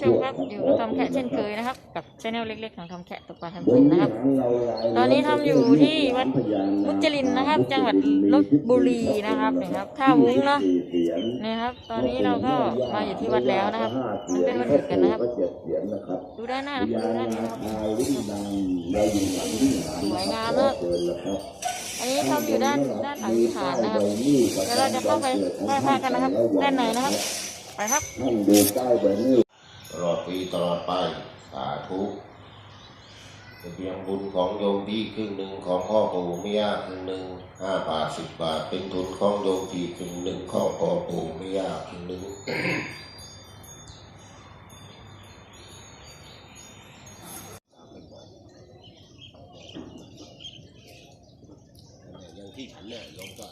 ผู้ชมครับอยู่กับทอมแคะเช่นเคยนะครับ กับชแนลเล็กๆของทอมแคะตกปลาทำกินนะครับ ตอนนี้ทำอยู่ที่วัดมุจลินนะครับ จังหวัดลบบุรีนะครับนี่ครับท่าวุ้งเนาะนี่ครับ ตอนนี้เราก็มาอยู่ที่วัดแล้วนะครับ มันเป็นวันหยุดกันนะครับดูด้านหน้านะครับดูด้านหน้านะครับสวยงามมากอันนี้ทำอยู่ด้านด้านหลังวิหารนะครับเดี๋ยวเราจะเข้าไปไหว้พระกันนะครับ ด้านในนะครับไปครับ ลอดปีตลอดไป สาธุเป็นเพียงบุญของโยมพี่ครึ่งหนึ่งของพ่อปู่แม่ย่าครึ่งหนึ่งห้าบาทสิบบาท เป็นทุนของโยมพี่ครึ่งหนึ่งของพ่อปู่แม่ย่าครึ่งหนึ่งอย่างที่ฉันเนี่ยโยมก็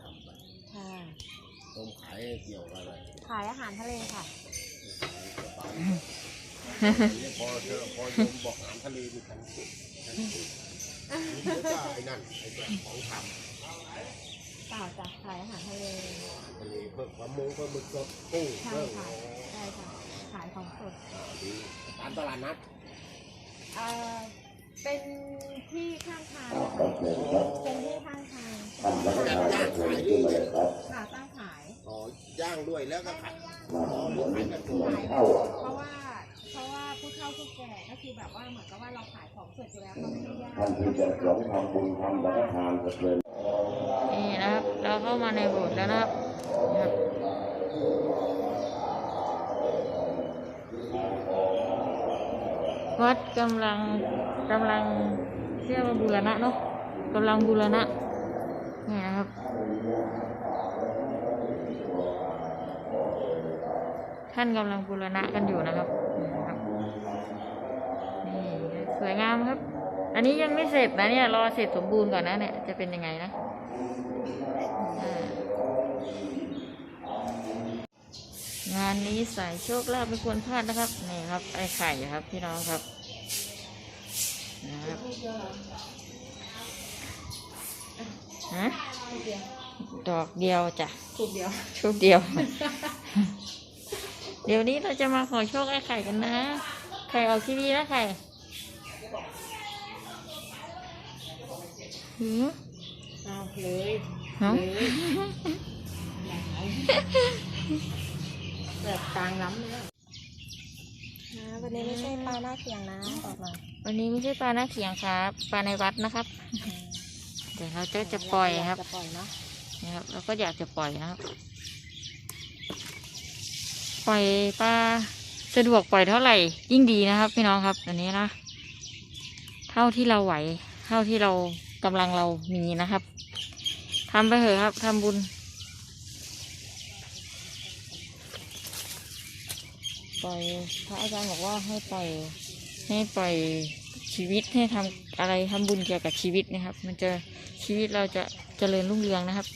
ทำไปค่ะโยมขายเกี่ยวกับอะไรขายอาหารทะเลค่ะเนี่ย พอเจอพอโยมบอกหารทะเลมีกันสุดกันสุดแล้วก็ไอ้นั่นไอ้แบบของทำเปล่าจ้ะขายอาหารทะเลทะเลเพิ่มปลาหมูปลาหมึกสดกุ้งใช่เพิ่มค่ะใช่ค่ะขายของสดดีตามตลาดนัดเอ่อเป็นที่ข้างทางนะคะเป็นที่ข้างทางท่านรับประทานจะเชิญขึ้นมาเลยครับ ค่ะตั้งขาย อ๋อย่าง ด้วยแล้วก็ขายเหมือนเหมือนเพราะว่าเพราะว่าผู้เฒ่าผู้แก่ก็คือแบบว่าเหมือนกับว่าเราขายของสดอยู่แล้วเขาไม่ได้ยางท่านที่จะหลงทำบุญทำรับประทานก็เชิญนี่นะครับเราเข้ามาในโบสถ์แล้วนะครับวัดกำลังกำลังเรียกว่าบูรณะเนาะกำลังบูรณะนี่นะครับ ท่านกำลังบูรณะกันอยู่นะครับนี่นะครับนี่สวยงามครับ อันนี้ยังไม่เสร็จนะเนี่ยรอเสร็จสมบูรณ์ก่อนนะเนี่ยจะเป็นยังไงนะอ่างานนี้สายโชคลาภไม่ควรพลาดนะครับนี่ครับ ไอ้ไข่ครับพี่น้องครับนะครับฮะดอกเดียวจ้ะถูกเดียวชุดเดียว เดี๋ยวนี้เราจะมาขอโชคไอ้ไข่กันนะไข่ออกทีวีนะไข่หือเอาเลยเนาะแบบกลางล้ำเลยนะวันนี้ไม่ใช่ปลาหน้าเคียงนะบอกมาวันนี้ไม่ใช่ปลาหน้าเขียงครับปลาในวัดนะครับ เดี๋ยวเราจะจะปล่อยครับจะปล่อยเนาะนะครับเราก็อยากจะปล่อยนะครับ ปล่อยปลาสะดวกปล่อยเท่าไหร่ ยิ่งดีนะครับ พี่น้องครับอันนี้นะ เท่าที่เราไหว เท่าที่เรากำลังเรามีนะครับทำไปเถอะครับทำบุญ ปล่อยพระอาจารย์บอกว่าให้ปล่อยให้ปล่อยชีวิตให้ทำอะไรทำบุญเกี่ยวกับชีวิตนะครับ มันจะชีวิตเราจะเจริญรุ่งเรืองนะครับ